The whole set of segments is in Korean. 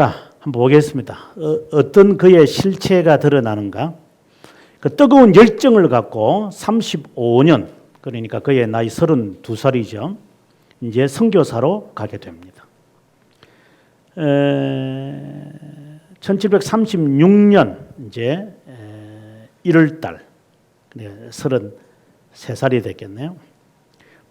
자, 한번 보겠습니다. 어, 떤 그의 실체가 드러나는가? 그 뜨거운 열정을 갖고 35년, 그러니까 그의 나이 32살이죠. 이제 선교사로 가게 됩니다. 에, 1736년 이제 1월 달 33살이 됐겠네요.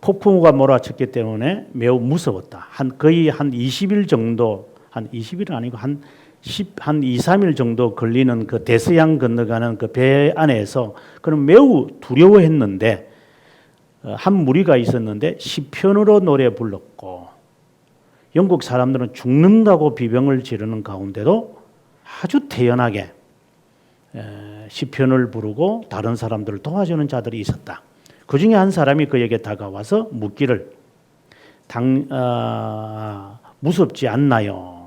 폭풍우가 몰아쳤기 때문에 매우 무서웠다. 한 거의 한 20일 정도 한 20일은 아니고 한 10, 한 2, 3일 정도 걸리는 그 대서양 건너가는 그 배 안에서 그는 매우 두려워했는데 어, 한 무리가 있었는데 시편으로 노래 불렀고 영국 사람들은 죽는다고 비병을 지르는 가운데도 아주 태연하게 시편을 부르고 다른 사람들을 도와주는 자들이 있었다. 그 중에 한 사람이 그에게 다가와서 묻기를 당 어, 무섭지 않나요?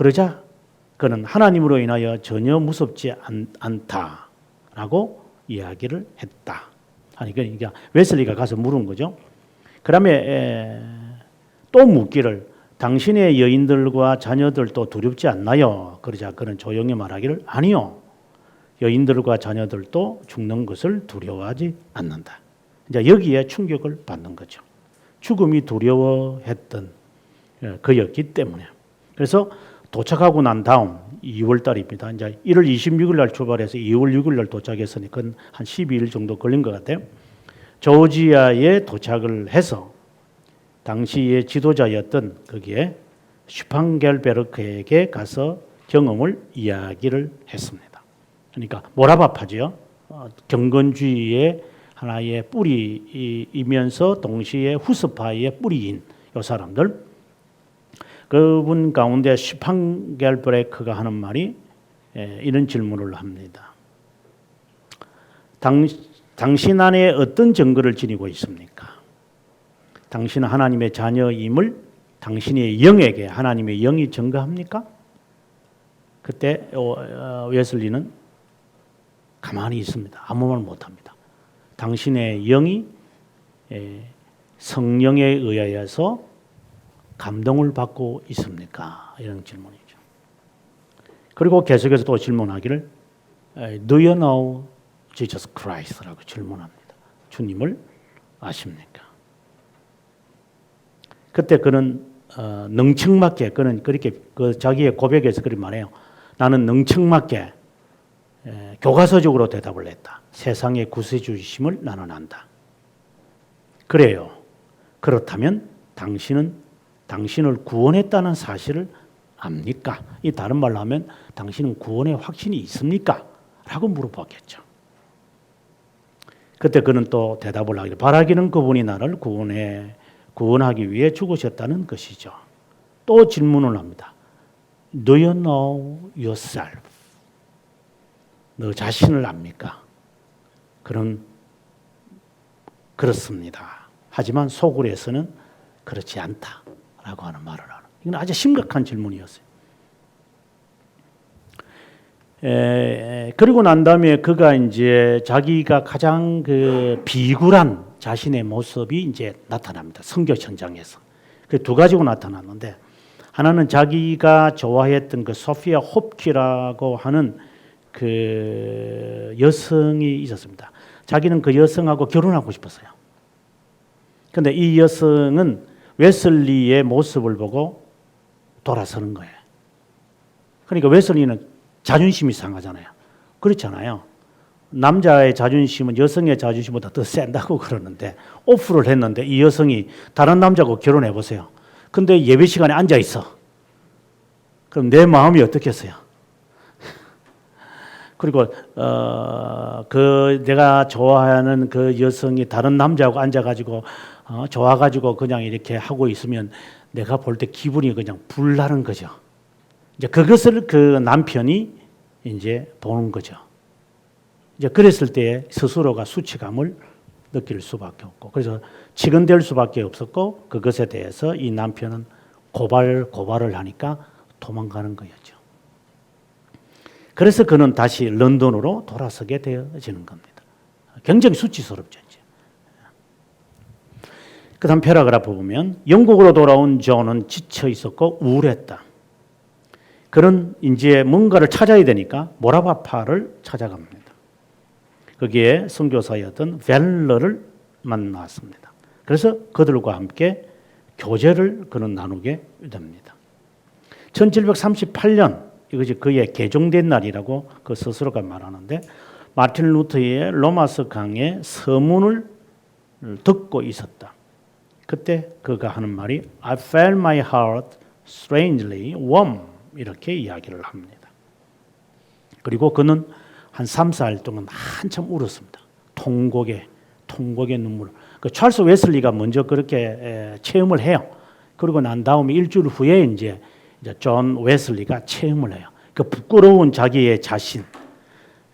그러자 그는 하나님으로 인하여 전혀 무섭지 않, 않다라고 이야기를 했다. 아니 그러니까 웨슬리가 가서 물은 거죠. 그다음에 또 묻기를 당신의 여인들과 자녀들도 두렵지 않나요? 그러자 그는 조용히 말하기를 아니요. 여인들과 자녀들도 죽는 것을 두려워하지 않는다. 이제 여기에 충격을 받는 거죠. 죽음이 두려워했던 예, 그였기 때문에. 그래서 도착하고 난 다음 2월 달입니다. 이제 1월 26일 날 출발해서 2월 6일 날 도착했으니까 한 12일 정도 걸린 것 같아요. 조지아에 도착을 해서 당시의 지도자였던 거기에 슈팡겔베르크에게 가서 경험을 이야기를 했습니다. 그러니까 모라바파죠. 어, 경건주의의 하나의 뿌리이면서 동시에 후스파의 뿌리인 이 사람들 그분 가운데 슈팡겔브레크가 하는 말이 예, 이런 질문을 합니다. 당, 당신 안에 어떤 증거를 지니고 있습니까? 당신은 하나님의 자녀임을 당신의 영에게 하나님의 영이 증거합니까? 그때 어, 어, 웨슬리는 가만히 있습니다. 아무 말 못합니다. 당신의 영이 성령에 의하여서 감동을 받고 있습니까? 이런 질문이죠. 그리고 계속해서 또 질문하기를 Do you know Jesus Christ라고 질문합니다. 주님을 아십니까? 그때 그는 어, 능청맞게 그는 그렇게 그 자기의 고백에서 그렇게 말해요. 나는 능청맞게 에, 교과서적으로 대답을 했다. 세상의 구세주이심을 나는 안다. 그래요. 그렇다면 당신은 당신을 구원했다는 사실을 압니까? 이 다른 말로 하면 당신은 구원의 확신이 있습니까? 라고 물어봤겠죠. 그때 그는 또 대답을 하기를 바라기는 그분이 나를 구원해 구원하기 위해 죽으셨다는 것이죠. 또 질문을 합니다. Do you know yourself? 너 자신을 압니까? 그런 그렇습니다. 하지만 소굴에서는 그렇지 않다 라고 하는 말을 하는. 이건 아주 심각한 질문이었어요. 에, 그리고 난 다음에 그가 이제 자기가 가장 그 비굴한 자신의 모습이 이제 나타납니다. 성교 현장에서. 그 두 가지로 나타났는데 하나는 자기가 좋아했던 그 소피아 홉키라고 하는 그 여성이 있었습니다. 자기는 그 여성하고 결혼하고 싶었어요. 근데 이 여성은 웨슬리의 모습을 보고 돌아서는 거예요. 그러니까 웨슬리는 자존심이 상하잖아요. 그렇잖아요. 남자의 자존심은 여성의 자존심보다 더 센다고 그러는데 오프를 했는데 이 여성이 다른 남자하고 결혼해 보세요. 근데 예배 시간에 앉아 있어. 그럼 내 마음이 어떻겠어요? 그리고 어, 그 내가 좋아하는 그 여성이 다른 남자하고 앉아가지고 어, 좋아가지고 그냥 이렇게 하고 있으면 내가 볼 때 기분이 그냥 불나는 거죠. 이제 그것을 그 남편이 이제 보는 거죠. 이제 그랬을 때 스스로가 수치감을 느낄 수밖에 없고 그래서 치근될 수밖에 없었고 그것에 대해서 이 남편은 고발 고발을 하니까 도망가는 거였죠. 그래서 그는 다시 런던으로 돌아서게 되어지는 겁니다. 굉장히 수치스럽죠. 이제. 그 다음 패러그래프 보면 영국으로 돌아온 존은 지쳐 있었고 우울했다. 그런 이제 뭔가를 찾아야 되니까 모라바파를 찾아갑니다. 거기에 선교사였던 벨러를 만났습니다. 그래서 그들과 함께 교제를 그는 나누게 됩니다. 1738년 이것이 그의 개종된 날이라고 그 스스로가 말하는데 마틴 루터의 로마스 강의 서문을 듣고 있었다. 그때 그가 하는 말이 I felt my heart strangely warm 이렇게 이야기를 합니다. 그리고 그는 한 3, 4일 동안 한참 울었습니다. 통곡의 통곡의 눈물. 그 찰스 웨슬리가 먼저 그렇게 에, 체험을 해요. 그리고 난 다음에 일주일 후에 이제 이제 존 웨슬리가 체험을 해요. 그 부끄러운 자기의 자신,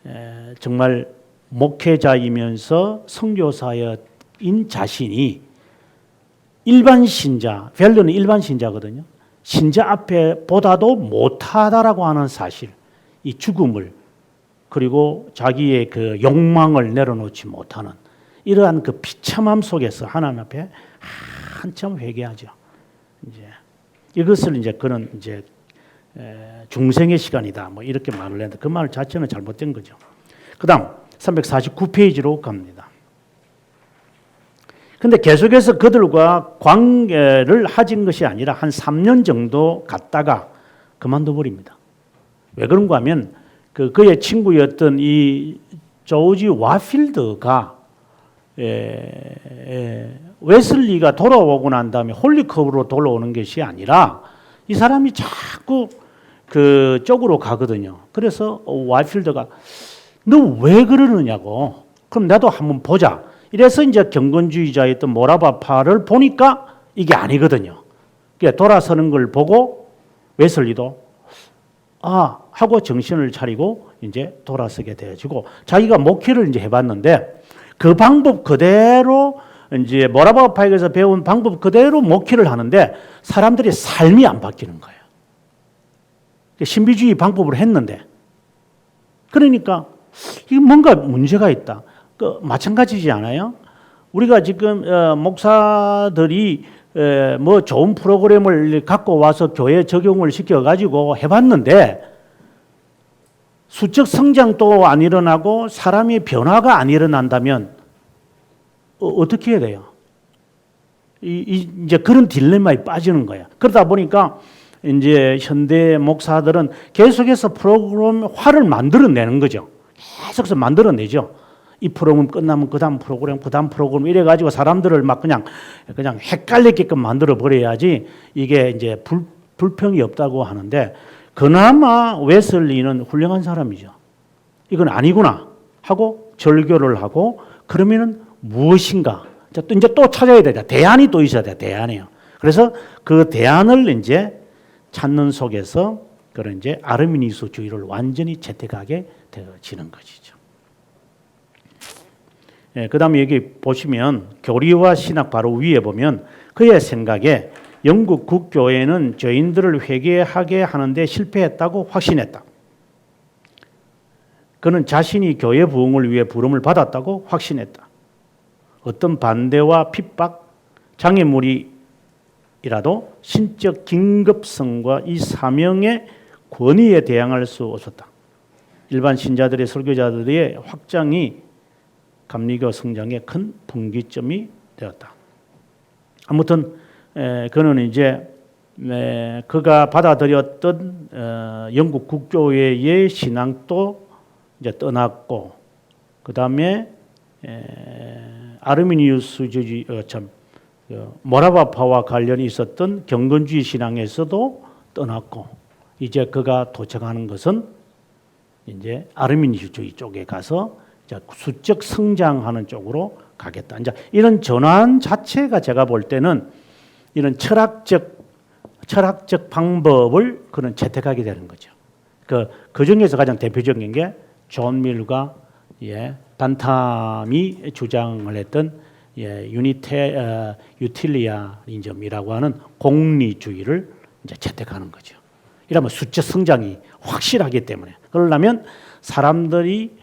에, 정말 목회자이면서 선교사인 자신이 일반 신자, 벨르는 일반 신자거든요. 신자 앞에 보다도 못하다라고 하는 사실, 이 죽음을 그리고 자기의 그 욕망을 내려놓지 못하는 이러한 그 비참함 속에서 하나님 앞에 한참 회개하죠. 이것을 이제 그는 이제 중생의 시간이다. 뭐 이렇게 말을 했는데 그 말 자체는 잘못된 거죠. 그다음 349페이지로 갑니다. 근데 계속해서 그들과 관계를 하진 것이 아니라 한 3년 정도 갔다가 그만둬 버립니다. 왜 그런가 하면 그 그의 친구였던 이 조지 와필드가 웨슬리가 돌아오고 난 다음에 홀리컵으로 돌아오는 것이 아니라 이 사람이 자꾸 그 쪽으로 가거든요. 그래서 와필드가 너 왜 그러느냐고. 그럼 나도 한번 보자. 이래서 이제 경건주의자였던 모라바파를 보니까 이게 아니거든요. 그러니까 돌아서는 걸 보고 웨슬리도 아 하고 정신을 차리고 이제 돌아서게 되어지고 자기가 목회를 이제 해봤는데 그 방법 그대로 이제 모라바 파에서 배운 방법 그대로 목회를 하는데 사람들의 삶이 안 바뀌는 거예요. 신비주의 방법으로 했는데 그러니까 이 뭔가 문제가 있다. 그 마찬가지지 않아요? 우리가 지금 어, 목사들이 에, 뭐 좋은 프로그램을 갖고 와서 교회 적용을 시켜 가지고 해봤는데 수적 성장도 안 일어나고 사람의 변화가 안 일어난다면 어, 떻게 해야 돼요? 이, 이, 이제 그런 딜레마에 빠지는 거야. 그러다 보니까 이제 현대 목사들은 계속해서 프로그램 화를 만들어내는 거죠. 계속해서 만들어내죠. 이 프로그램 끝나면 그 다음 프로그램, 그 다음 프로그램 이래 가지고 사람들을 막 그냥 그냥 헷갈리게끔 만들어 버려야지 이게 이제 불, 불평이 없다고 하는데 그나마 웨슬리는 훌륭한 사람이죠. 이건 아니구나 하고 절교를 하고 그러면은 무엇인가 또 이제 또 찾아야 되다. 대안이 또 있어야 돼. 대안이요. 그래서 그 대안을 이제 찾는 속에서 그런 이제 아르미니스 주의를 완전히 채택하게 되어지는 것이죠. 예, 그 다음에 여기 보시면 교리와 신학 바로 위에 보면 그의 생각에 영국 국교회는 죄인들을 회개하게 하는데 실패했다고 확신했다. 그는 자신이 교회 부흥을 위해 부름을 받았다고 확신했다. 어떤 반대와 핍박, 장애물이라도 신적 긴급성과 이 사명의 권위에 대항할 수 없었다. 일반 신자들의 설교자들의 확장이 감리교 성장의 큰 분기점이 되었다. 아무튼 에, 그는 이제 에, 그가 받아들였던 어, 영국 국교회의 신앙도 이제 떠났고 그 다음에 아르미니우스주의 어, 참 어, 모라바파와 관련이 있었던 경건주의 신앙에서도 떠났고 이제 그가 도착하는 것은 이제 아르미니주의 쪽에 가서 수적 성장하는 쪽으로 가겠다. 이제 이런 전환 자체가 제가 볼 때는 이런 철학적 철학적 방법을 그는 채택하게 되는 거죠. 그, 그 중에서 가장 대표적인 게 존 밀과 예, 반탐이 주장을 했던 예, 유니테 어, 유틸리아니즘이라고 하는 공리주의를 이제 채택하는 거죠. 이러면 수적 성장이 확실하기 때문에 그러려면 사람들이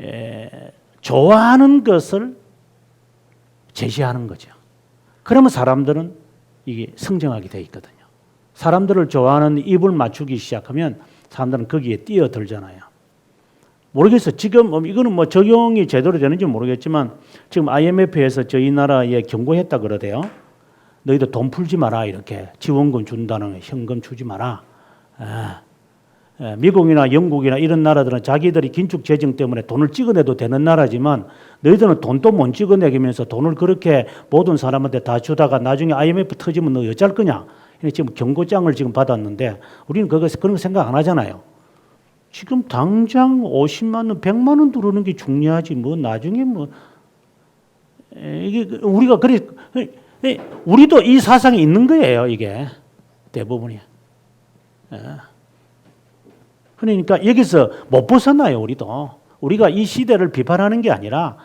에, 좋아하는 것을 제시하는 거죠. 그러면 사람들은 이게 성장하게 돼 있거든요. 사람들을 좋아하는 입을 맞추기 시작하면 사람들은 거기에 뛰어들잖아요. 모르겠어. 지금 뭐 이거는 뭐 적용이 제대로 되는지 모르겠지만 지금 IMF에서 저희 나라에 경고했다 그러대요. 너희들 돈 풀지 마라 이렇게 지원금 준다는 현금 주지 마라. 아, 예, 미국이나 영국이나 이런 나라들은 자기들이 긴축 재정 때문에 돈을 찍어내도 되는 나라지만 너희들은 돈도 못 찍어내면서 돈을 그렇게 모든 사람한테 다 주다가 나중에 IMF 터지면 너 어쩔 거냐? 지금 경고장을 지금 받았는데 우리는 그거 그런 거 생각 안 하잖아요. 지금 당장 50만 원, 100만 원 들어오는 게 중요하지 뭐 나중에 뭐 에, 이게 그 우리가 그래 에, 우리도 이 사상이 있는 거예요 이게 대부분이. 예. 그러니까 여기서 못 벗어나요 우리도 우리가 이 시대를 비판하는 게 아니라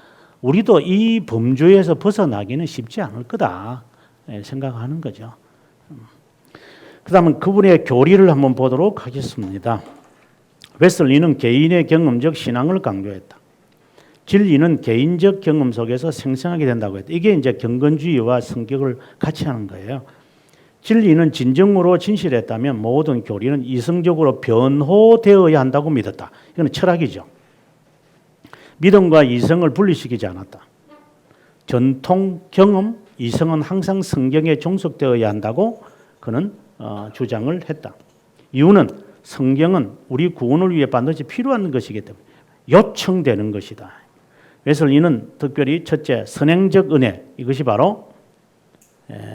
우리도 이 범주에서 벗어나기는 쉽지 않을 거다 예, 생각하는 거죠. 그 다음은 그분의 교리를 한번 보도록 하겠습니다. 웨슬리는 개인의 경험적 신앙을 강조했다. 진리는 개인적 경험 속에서 생성하게 된다고 했다. 이게 이제 경건주의와 성격을 같이 하는 거예요. 진리는 진정으로 진실했다면 모든 교리는 이성적으로 변호되어야 한다고 믿었다. 이건 철학이죠. 믿음과 이성을 분리시키지 않았다. 전통 경험, 이성은 항상 성경에 종속되어야 한다고 그는 어, 주장을 했다. 이유는 성경은 우리 구원을 위해 반드시 필요한 것이기 때문에 요청되는 것이다. 웨슬리는 특별히 첫째 선행적 은혜 이것이 바로 에,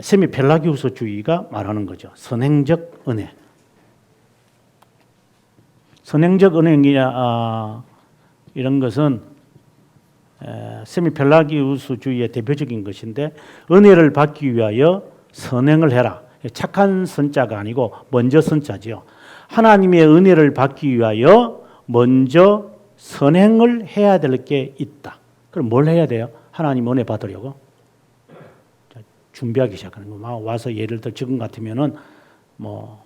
세미 펠라기우스주의가 말하는 거죠. 선행적 은혜. 선행적 은혜이야 아, 이런 것은 에, 세미 펠라기우스주의의 대표적인 것인데 은혜를 받기 위하여 선행을 해라. 착한 선자가 아니고 먼저 선자지요. 하나님의 은혜를 받기 위하여 먼저 선행을 해야 될 게 있다. 그럼 뭘 해야 돼요? 하나님 은혜 받으려고 자, 준비하기 시작하는 거. 막 와서 예를 들어 지금 같으면은 뭐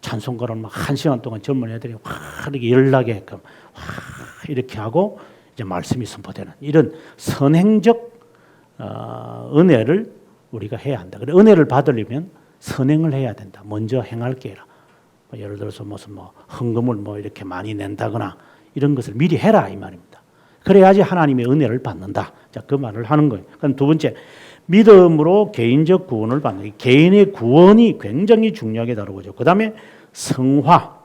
찬송가를 막 한 시간 동안 젊은 애들이 확 이렇게 열나게끔 확 이렇게 하고 이제 말씀이 선포되는 이런 선행적 어, 은혜를 우리가 해야 한다. 그래 은혜를 받으려면 선행을 해야 된다. 먼저 행할 게라. 뭐 예를 들어서 무슨 뭐 헌금을 뭐 이렇게 많이 낸다거나 이런 것을 미리 해라 이 말입니다. 그래야지 하나님의 은혜를 받는다. 자, 그 말을 하는 거예요. 그럼 두 번째, 믿음으로 개인적 구원을 받는 개인의 구원이 굉장히 중요하게 다루고죠. 그다음에 성화,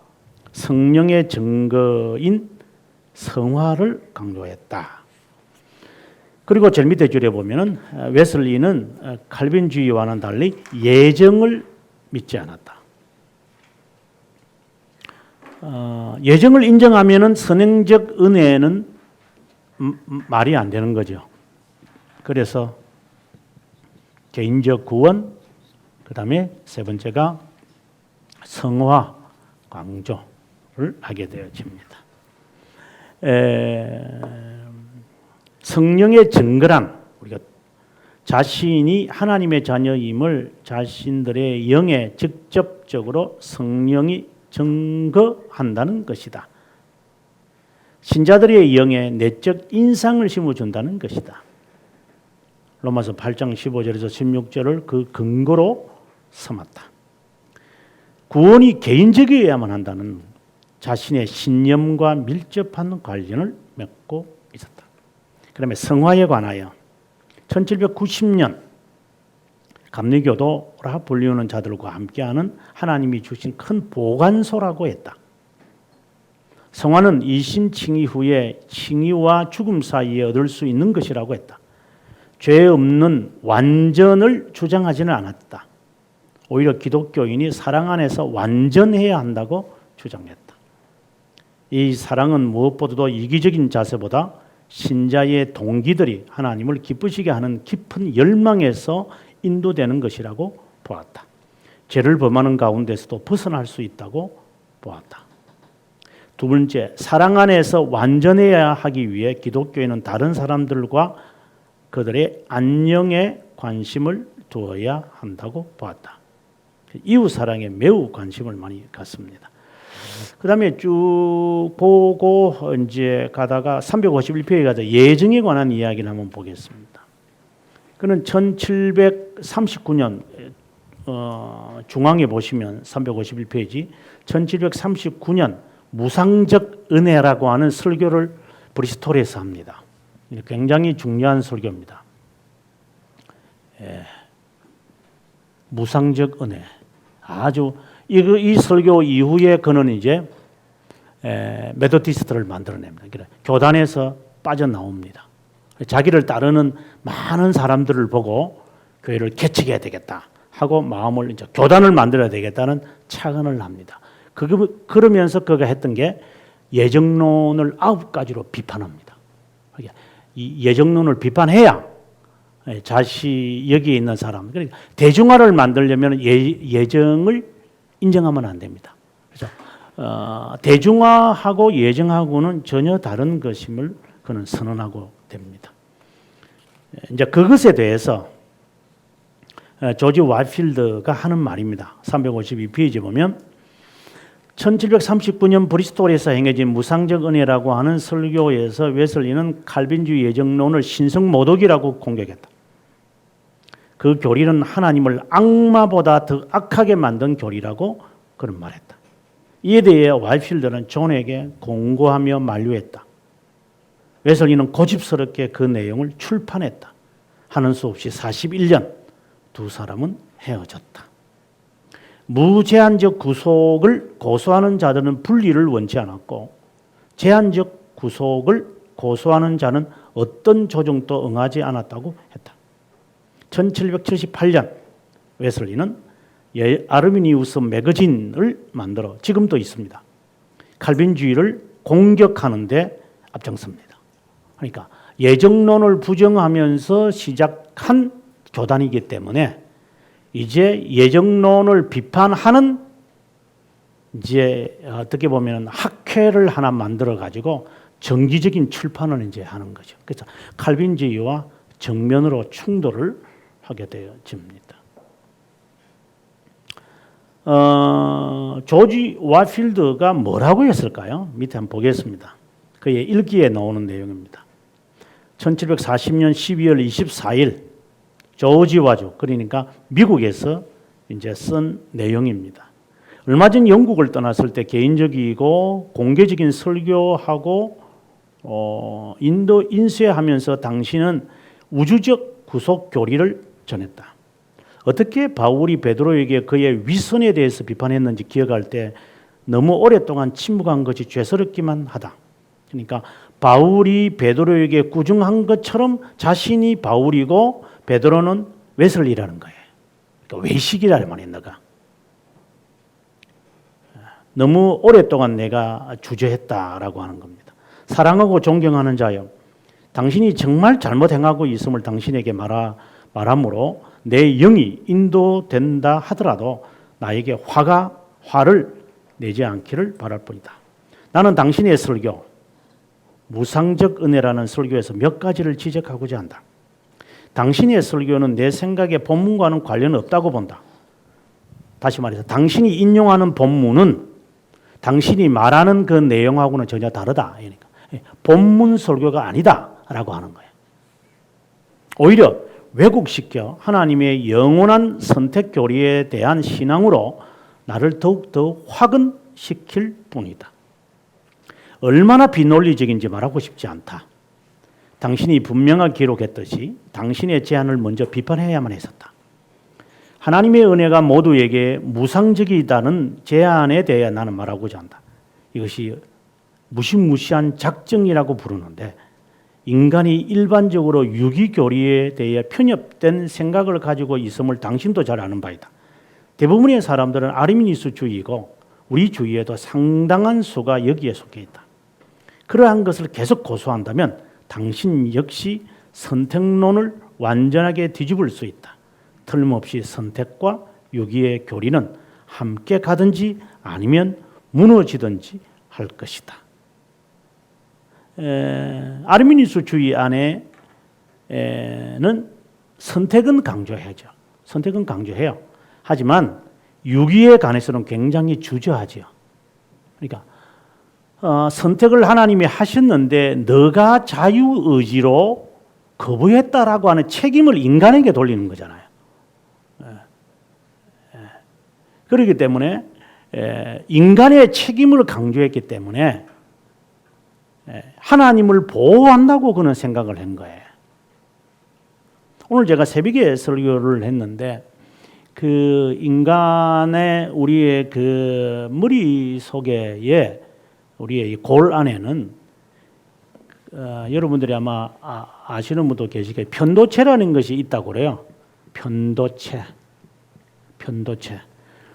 성령의 증거인 성화를 강조했다. 그리고 제일 밑에 줄에 보면은 어, 웨슬리는 어, 칼빈주의와는 달리 예정을 믿지 않았다. 어, 예정을 인정하면은 선행적 은혜는 음, 음, 말이 안 되는 거죠. 그래서 개인적 구원, 그 다음에 세 번째가 성화 강조를 하게 되어집니다. 에, 성령의 증거란 우리가 자신이 하나님의 자녀임을 자신들의 영에 직접적으로 성령이 증거한다는 것이다. 신자들의 영에 내적 인상을 심어준다는 것이다. 로마서 8장 15절에서 16절을 그 근거로 삼았다. 구원이 개인적이어야만 한다는 자신의 신념과 밀접한 관련을 맺고 있었다. 그다음에 성화에 관하여 1790년 감리교도라 불리우는 자들과 함께하는 하나님이 주신 큰 보관소라고 했다. 성화는 이신 칭의 후에 칭의와 죽음 사이에 얻을 수 있는 것이라고 했다. 죄 없는 완전을 주장하지는 않았다. 오히려 기독교인이 사랑 안에서 완전해야 한다고 주장했다. 이 사랑은 무엇보다도 이기적인 자세보다 신자의 동기들이 하나님을 기쁘시게 하는 깊은 열망에서 인도되는 것이라고 보았다. 죄를 범하는 가운데서도 벗어날 수 있다고 보았다. 두 번째, 사랑 안에서 완전해야 하기 위해 기독교인은 다른 사람들과 그들의 안녕에 관심을 두어야 한다고 보았다. 이웃 사랑에 매우 관심을 많이 갖습니다. 그 다음에 쭉 보고 이제 가다가 351페이지 가서 예정에 관한 이야기를 한번 보겠습니다. 그는 1739년 어, 중앙에 보시면 351페이지 1739년 무상적 은혜라고 하는 설교를 브리스톨에서 합니다. 굉장히 중요한 설교입니다. 예. 무상적 은혜. 아주 이, 그, 이 설교 이후에 그는 이제 에, 메도디스트를 만들어냅니다. 그래, 교단에서 빠져나옵니다. 자기를 따르는 많은 사람들을 보고 교회를 개척해야 되겠다 하고 마음을 이제 교단을 만들어야 되겠다는 차원을 합니다. 그 그러면서 그가 했던 게 예정론을 아홉 가지로 비판합니다. 이 예정론을 비판해야 자시 여기에 있는 사람 그러니까 대중화를 만들려면 예, 예정을 인정하면 안 됩니다. 그래서 어, 대중화하고 예정하고는 전혀 다른 것임을 그는 선언하고 됩니다. 이제 그것에 대해서 어, 조지 와필드가 하는 말입니다. 352페이지 보면 1739년 브리스톨에서 행해진 무상적 은혜라고 하는 설교에서 웨슬리는 칼빈주의 예정론을 신성 모독이라고 공격했다. 그 교리는 하나님을 악마보다 더 악하게 만든 교리라고 그런 말했다. 이에 대해 와이필드는 존에게 공고하며 만류했다. 웨슬리는 고집스럽게 그 내용을 출판했다. 하는 수 없이 41년 두 사람은 헤어졌다. 무제한적 구속을 고소하는 자들은 분리를 원치 않았고 제한적 구속을 고소하는 자는 어떤 조정도 응하지 않았다고 했다. 1778년 웨슬리는 예, 아르미니우스 매거진을 만들어 지금도 있습니다. 칼빈주의를 공격하는데 앞장섭니다. 그러니까 예정론을 부정하면서 시작한 교단이기 때문에 이제 예정론을 비판하는 이제 어떻게 보면 학회를 하나 만들어 가지고 정기적인 출판을 이제 하는 거죠. 그래서 칼빈주의와 정면으로 충돌을 하게 되어집니다. 어, 조지 와필드가 뭐라고 했을까요? 밑에 한번 보겠습니다. 그의 일기에 나오는 내용입니다. 1740년 12월 24일 조지 와주 그러니까 미국에서 이제 쓴 내용입니다. 얼마 전 영국을 떠났을 때 개인적이고 공개적인 설교하고 어, 인도 인쇄하면서 당신은 우주적 구속 교리를 전했다. 어떻게 바울이 베드로에게 그의 위선에 대해서 비판했는지 기억할 때 너무 오랫동안 침묵한 것이 죄스럽기만 하다. 그러니까 바울이 베드로에게 꾸중한 것처럼 자신이 바울이고 베드로는 웨슬리라는 거예요. 그러니까 외식이라는 말이야, 너가. 너무 오랫동안 내가 주저했다라고 하는 겁니다. 사랑하고 존경하는 자여, 당신이 정말 잘못 행하고 있음을 당신에게 말하, 말함으로 내 영이 인도된다 하더라도 나에게 화가 화를 내지 않기를 바랄 뿐이다. 나는 당신의 설교, 무상적 은혜라는 설교에서 몇 가지를 지적하고자 한다. 당신의 설교는 내 생각의 본문과는 관련 없다고 본다. 다시 말해서 당신이 인용하는 본문은 당신이 말하는 그 내용하고는 전혀 다르다. 그러니까 본문 설교가 아니다라고 하는 거예요. 오히려 왜곡시켜 하나님의 영원한 선택 교리에 대한 신앙으로 나를 더욱더 화근시킬 뿐이다. 얼마나 비논리적인지 말하고 싶지 않다. 당신이 분명하게 기록했듯이 당신의 제안을 먼저 비판해야만 했었다. 하나님의 은혜가 모두에게 무상적이다는 제안에 대해 나는 말하고자 한다. 이것이 무시무시한 작정이라고 부르는데 인간이 일반적으로 유기교리에 대해 편협된 생각을 가지고 있음을 당신도 잘 아는 바이다. 대부분의 사람들은 아르미니스주의고 우리 주위에도 상당한 수가 여기에 속해 있다. 그러한 것을 계속 고수한다면 당신 역시 선택론을 완전하게 뒤집을 수 있다. 틀림없이 선택과 유기의 교리는 함께 가든지 아니면 무너지든지 할 것이다. 아르미니스주의 안에는 선택은 강조해야죠. 선택은 강조해요. 하지만 유기에 관해서는 굉장히 주저하죠. 그러니까 어, 선택을 하나님이 하셨는데 너가 자유 의지로 거부했다라고 하는 책임을 인간에게 돌리는 거잖아요. 그렇기 때문에 에, 인간의 책임을 강조했기 때문에 에, 하나님을 보호한다고 그는 생각을 한 거예요. 오늘 제가 새벽에 설교를 했는데 그 인간의 우리의 그 머리 속에 우리의 이골 안에는 어, 여러분들이 아마 아, 시는 분도 계시겠 편도체라는 것이 있다고 그래요. 편도체, 편도체.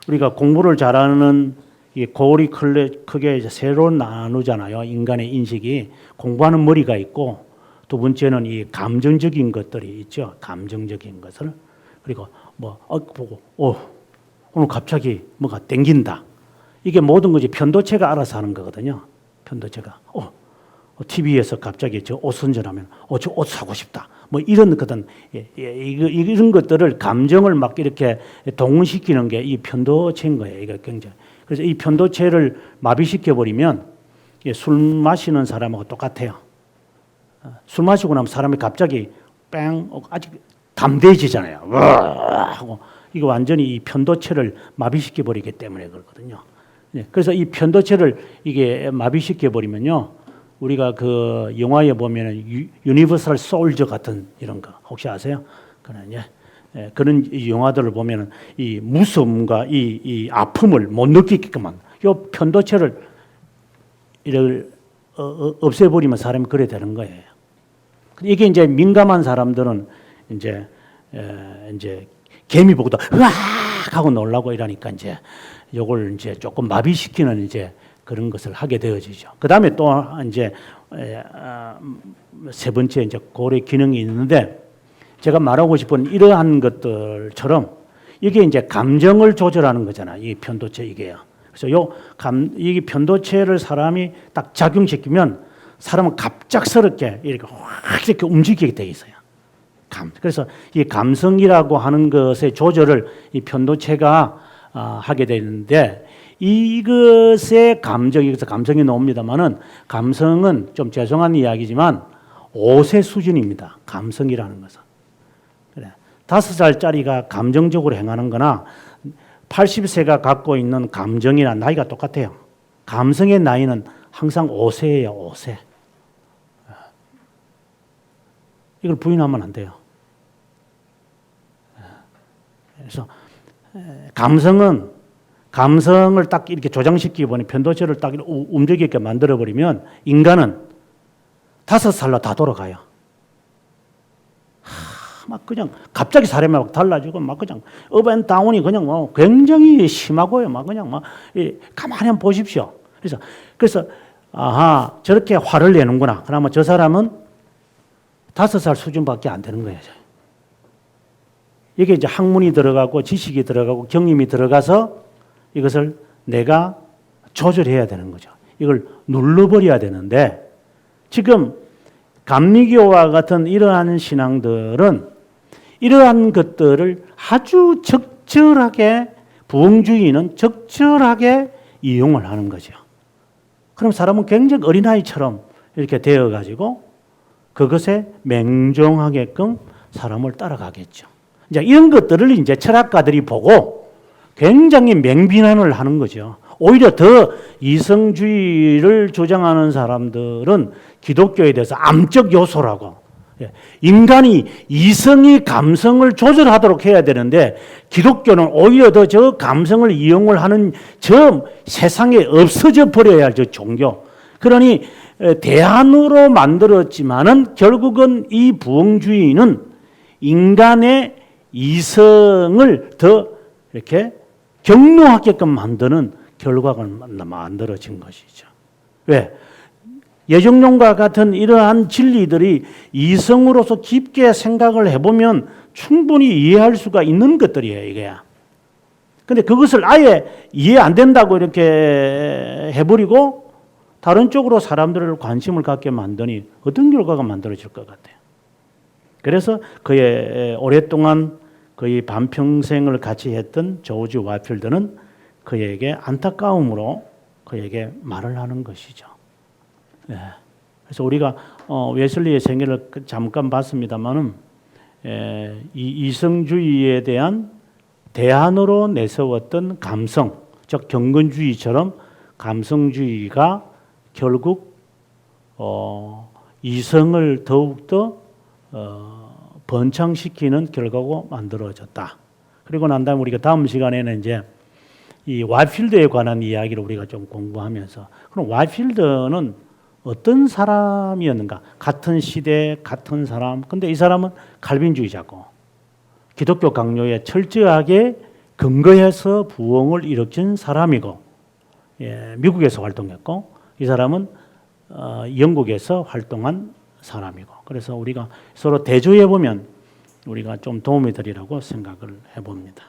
우리가 공부를 잘하는 이 골이 크게 세로 나누잖아요. 인간의 인식이 공부하는 머리가 있고 두 번째는 이 감정적인 것들이 있죠. 감정적인 것을 그리고 뭐 어, 보고 어 오늘 갑자기 뭐가 땡긴다. 이게 모든 것이 편도체가 알아서 하는 거거든요. 편도체가 어 TV에서 갑자기 저 옷 선전하면 어 저 옷 사고 싶다. 뭐 이런 거든 예, 예, 이런 것들을 감정을 막 이렇게 동시키는 게 이 편도체인 거예요. 이거 굉장히 그래서 이 편도체를 마비시켜 버리면 예, 술 마시는 사람하고 똑같아요. 어, 술 마시고 나면 사람이 갑자기 뺑 어, 아직 담대해지잖아요. 와 하고 이거 완전히 이 편도체를 마비시켜 버리기 때문에 그렇거든요. 예, 그래서 이 편도체를 이게 마비시켜 버리면요. 우리가 그 영화에 보면은 유, 유니버설 솔저 같은 이런 거 혹시 아세요? 그런 예. 예, 그런 이 영화들을 보면은 이 무서움과 이, 이 아픔을 못 느끼게끔 한. 요 편도체를 이를 어, 어, 없애버리면 사람이 그래 되는 거예요. 이게 이제 민감한 사람들은 이제 에, 이제 개미 보고도 으악 하고 놀라고 이러니까 이제 요걸 이제 조금 마비시키는 이제 그런 것을 하게 되어지죠. 그 다음에 또 이제 에, 아, 세 번째 이제 고래 기능이 있는데 제가 말하고 싶은 이러한 것들처럼 이게 이제 감정을 조절하는 거잖아. 이 편도체 이게요. 그래서 요 감, 이 편도체를 사람이 딱 작용시키면 사람은 갑작스럽게 이렇게 확 이렇게 움직이게 돼 있어요. 감. 그래서 이 감성이라고 하는 것의 조절을 이 편도체가 아, 하게 되는데 이것의 감정, 여기서 감성이 나옵니다만은 감성은 좀 죄송한 이야기지만 5세 수준입니다. 감성이라는 것은. 그래. 다섯 살짜리가 감정적으로 행하는 거나 80세가 갖고 있는 감정이나 나이가 똑같아요. 감성의 나이는 항상 5세예요, 5세. 이걸 부인하면 안 돼요. 그래서 감성은 감성을 딱 이렇게 조장시키기 보니 편도체를 딱 움직이게 만들어 버리면 인간은 다섯 살로 다 돌아가요. 하, 막 그냥 갑자기 사람이 막 달라지고 막 그냥 업앤다운이 그냥 뭐 굉장히 심하고요. 막 그냥 막 가만히 한번 보십시오. 그래서 그래서 아하 저렇게 화를 내는구나. 그러면 저 사람은 다섯 살 수준밖에 안 되는 거예요. 이게 이제 학문이 들어가고 지식이 들어가고 경험이 들어가서 이것을 내가 조절해야 되는 거죠. 이걸 눌러버려야 되는데 지금 감리교와 같은 이러한 신앙들은 이러한 것들을 아주 적절하게 부흥주의는 적절하게 이용을 하는 거죠. 그럼 사람은 굉장히 어린아이처럼 이렇게 되어가지고 그것에 맹종하게끔 사람을 따라가겠죠. 이제 이런 것들을 이제 철학가들이 보고 굉장히 맹비난을 하는 거죠. 오히려 더 이성주의를 주장하는 사람들은 기독교에 대해서 암적 요소라고 예, 인간이 이성이 감성을 조절하도록 해야 되는데 기독교는 오히려 더 저 감성을 이용을 하는 저 세상에 없어져 버려야 할 저 종교. 그러니 대안으로 만들었지만은 결국은 이 부흥주의는 인간의 이성을 더 이렇게 경노하게끔 만드는 결과가 만들어진 것이죠. 왜? 예정론과 같은 이러한 진리들이 이성으로서 깊게 생각을 해보면 충분히 이해할 수가 있는 것들이에요, 이게. 근데 그것을 아예 이해 안 된다고 이렇게 해버리고 다른 쪽으로 사람들을 관심을 갖게 만드니 어떤 결과가 만들어질 것 같아요. 그래서 그의 오랫동안 거의 반평생을 같이 했던 조지 와필드는 그에게 안타까움으로 그에게 말을 하는 것이죠. 예. 그래서 우리가 어, 웨슬리의 생애를 잠깐 봤습니다만은 이 이성주의에 대한 대안으로 내세웠던 감성, 즉 경건주의처럼 감성주의가 결국 어, 이성을 더욱더 어, 번창시키는 결과고 만들어졌다. 그리고 난 다음에 우리가 다음 시간에는 이제 이 와필드에 관한 이야기를 우리가 좀 공부하면서 그럼 와필드는 어떤 사람이었는가? 같은 시대, 같은 사람. 근데 이 사람은 칼빈주의자고 기독교 강요에 철저하게 근거해서 부흥을 일으킨 사람이고 예, 미국에서 활동했고 이 사람은 어, 영국에서 활동한 사람이고 그래서 우리가 서로 대조해 보면 우리가 좀 도움이 되리라고 생각을 해봅니다.